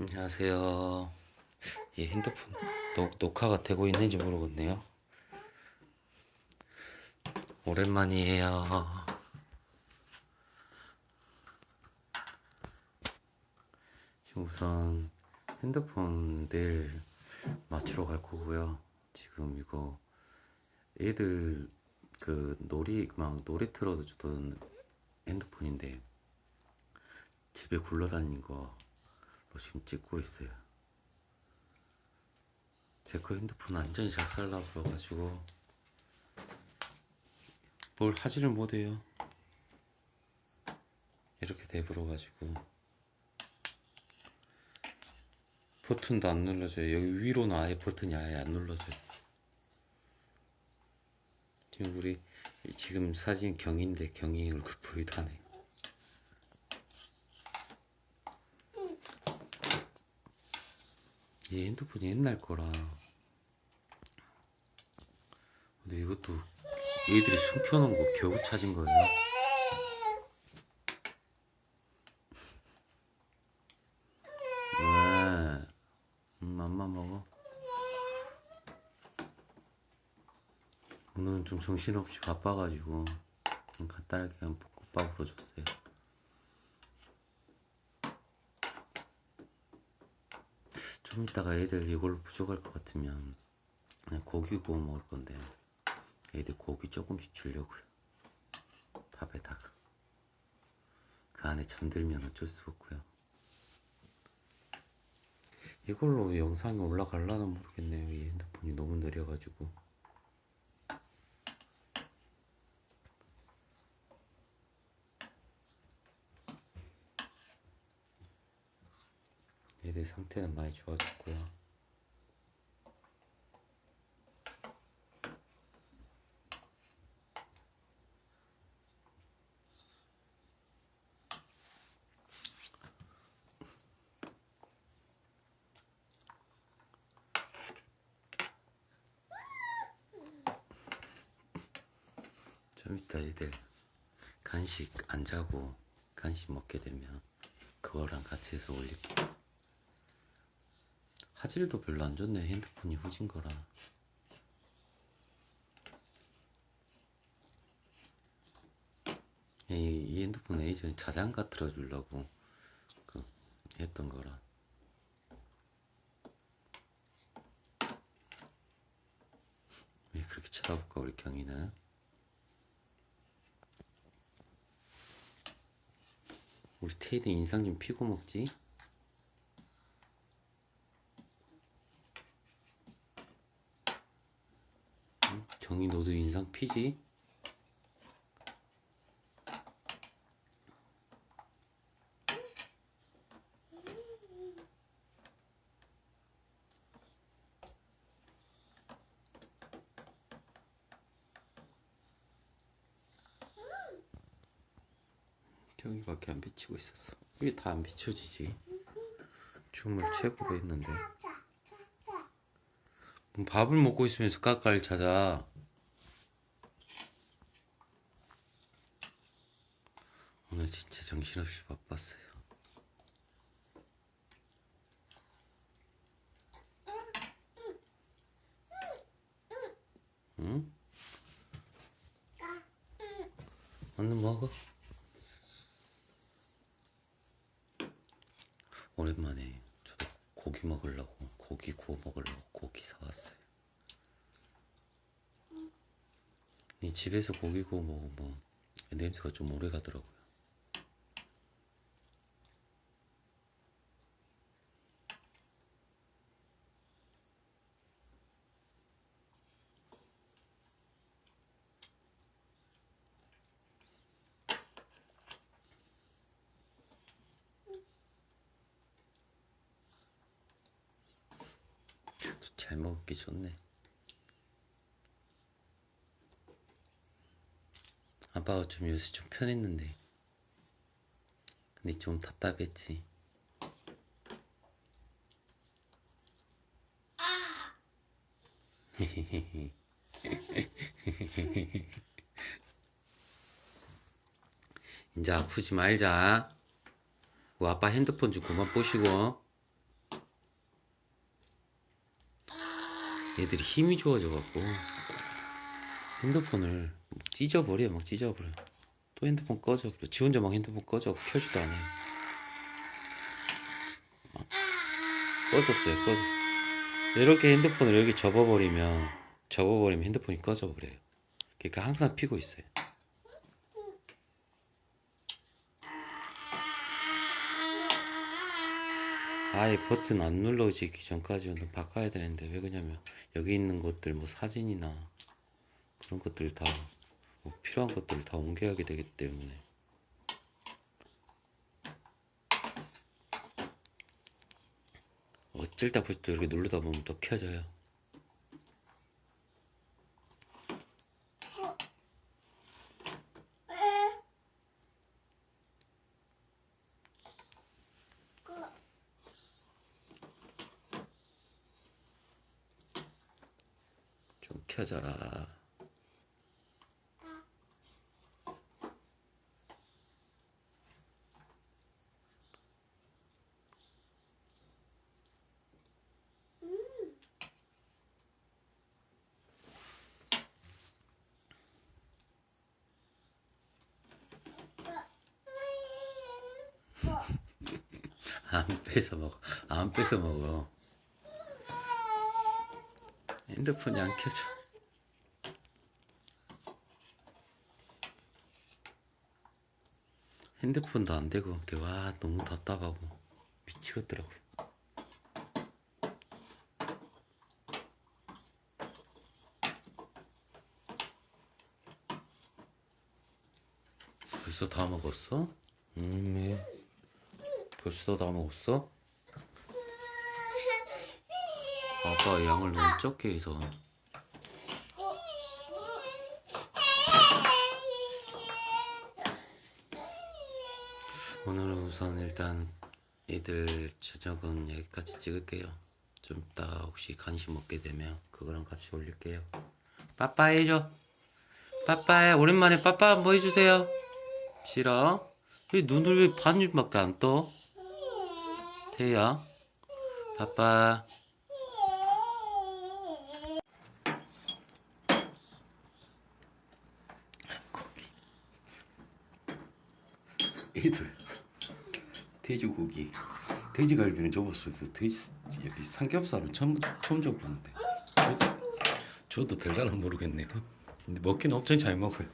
안녕하세요. 이 핸드폰 녹, 녹화가 되고 있는지 모르겠네요. 오랜만이에요. 지금 우선 핸드폰 내일 맞추러 갈 거고요. 지금 이거 애들 그 놀이 막 노래 틀어도 주던 핸드폰인데 집에 굴러다니는 거 지금 찍고 있어요. 제 거 핸드폰 완전히 작살나 버려가지고 뭘 하지를 못해요. 이렇게 돼버려가지고 버튼도 안 눌러져요. 여기 위로는 아예 버튼이 아예 안 눌러져요. 지금 우리 지금 사진 경인데 경이 얼굴 보이도 않 이 핸드폰이 옛날 거라. 근데 이것도 애들이 숨겨놓은 거 겨우 찾은 거예요. 왜? 음, 맘마 먹어. 오늘은 좀 정신없이 바빠가지고 간단하게 그냥 볶음밥으로 줬어요. 좀 이따가 애들 이걸로 부족할 것 같으면 그냥 고기 구워 먹을 건데 애들 고기 조금씩 주려고요. 밥에다가 그 안에 잠들면 어쩔 수 없고요. 이걸로 영상이 올라갈라나 모르겠네요. 이 핸드폰이 너무 느려가지고. 애들 상태는 많이 좋아졌고요. 좀 이따 애들 간식 안 자고 간식 먹게 되면 그거랑 같이 해서 올릴게요. 화질도 별로 안 좋네. 핸드폰이 후진 거라. 이, 이 핸드폰 예전에 자장가 틀어주려고 그 했던 거라. 왜 그렇게 쳐다볼까 우리 경이는? 우리 테이드 인상 좀 피고 먹지? 경이 너도 인상 피지? 경이밖에 안 비치고 있었어. 이게 다 안 비춰지지. 춤을 최고로 했는데. 뭐 밥을 먹고 있으면서 까까를 찾아. 오늘 진짜 정신없이 바빴어요. 응? 얼른 먹어. 오랜만에 저도 고기 먹으려고 고기 구워 먹으려고 고기 사왔어요. 이 집에서 고기 구워 먹으면 냄새가 좀 오래 가더라고요. 잘 먹기 좋네. 아빠가 좀 요새 좀 편했는데. 근데 좀 답답했지. 이제 아프지 말자. 그 아빠 핸드폰 좀 그만 보시고. 애들이 힘이 좋아져갖고 핸드폰을 막 찢어버려 막 찢어버려. 또 핸드폰 꺼져 지 혼자 막 핸드폰 꺼져 켜지도 않아요. 아, 꺼졌어요 꺼졌어 이렇게 핸드폰을 이렇게 접어버리면 접어버리면 핸드폰이 꺼져버려요. 그러니까 항상 피고 있어요 아예 버튼 안 눌러지기 전까지는 바꿔야 되는데 왜 그러냐면 여기 있는 것들 뭐 사진이나 그런 것들 다 뭐 필요한 것들을 다 옮겨야게 되기 때문에. 어쩔 때또 이렇게 누르다 보면 또 켜져요 좀 켜져라. 안 뺏어 먹어. 안 뺏어 먹어. 핸드폰이 안 켜져 핸드폰도 안 되고 와 너무 답답하고 미치겠더라고 벌써 다 먹었어? 음, 네. 벌써 다 먹었어? 아빠 양을 너무 적게 해서 오늘은 우선 일단 애들 저녁은 여기까지 찍을게요. 좀 이따 혹시 간식 먹게 되면 그거랑 같이 올릴게요. 빠빠이 해줘. 빠빠이 오랜만에 빠빠 한번 해주세요. 싫어? 왜 눈을 왜 반입밖에 안 떠? 태야 빠빠 애들 돼지고기 돼지갈비는 접었어도 돼지 여기 삼겹살은 처음 처음 접봤는데. 저도 저도 될라는 모르겠네요. 근데 먹기는 엄청 잘 먹어요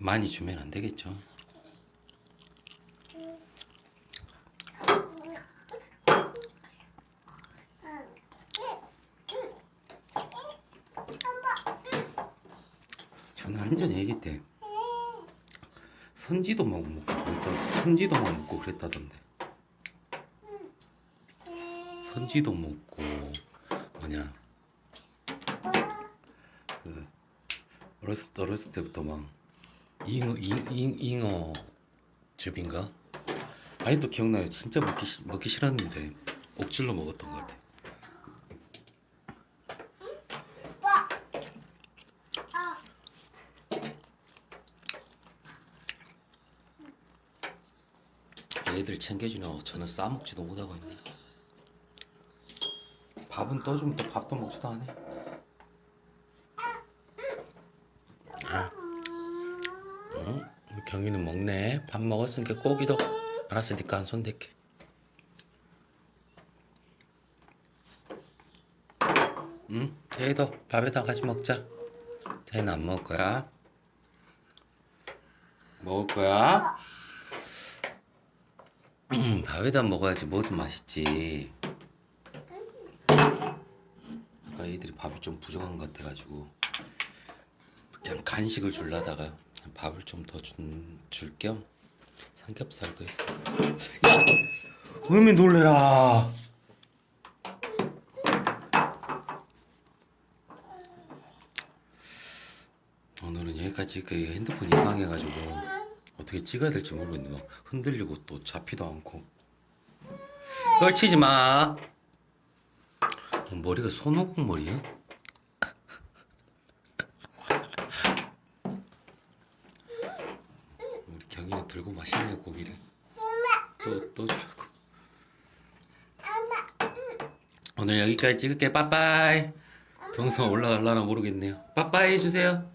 많이 주면 안 되겠죠. 저는 완전 애기 때 선지도만 먹고 그랬다 선지도만 먹고 그랬다던데. 선지도 먹고 뭐냐. 그 어렸을, 때- 어렸을 때부터 막 잉어 잉, 잉, 잉어 즙인가? 아직도 기억나요. 진짜 먹기 싫- 먹기 싫었는데 억지로 먹었던 것 같아. 애들 챙겨주냐고 저는 싸먹지도 못하고 있네. 밥은 떠주면 또 밥도 먹지도 않네. 응? 경이는 먹네 밥 먹었으니까 고기도 알았으니까 안 손댈게 응? 태희도 밥에다 같이 먹자 태희는 안 먹을 거야 먹을 거야? 음, 밥에다 먹어야지 뭐든 맛있지. 아까 애들이 밥이 좀 부족한 것 같아가지고 그냥 간식을 줄라다가 밥을 좀 더 줄 겸 삼겹살도 있어. 야, 의미 놀래라. 오늘은 여기까지 그 핸드폰 이 상해가지고 어떻게 찍어야 될지 모르겠는데 막 흔들리고 또 잡히도 않고 걸치지 마. 어, 머리가 손오공 머리야? 경이는 들고 마시네 고기를 또또 주라고. 오늘 여기까지 찍을게 빠빠이. 동성 올라갈라나 모르겠네요. 빠빠이 해주세요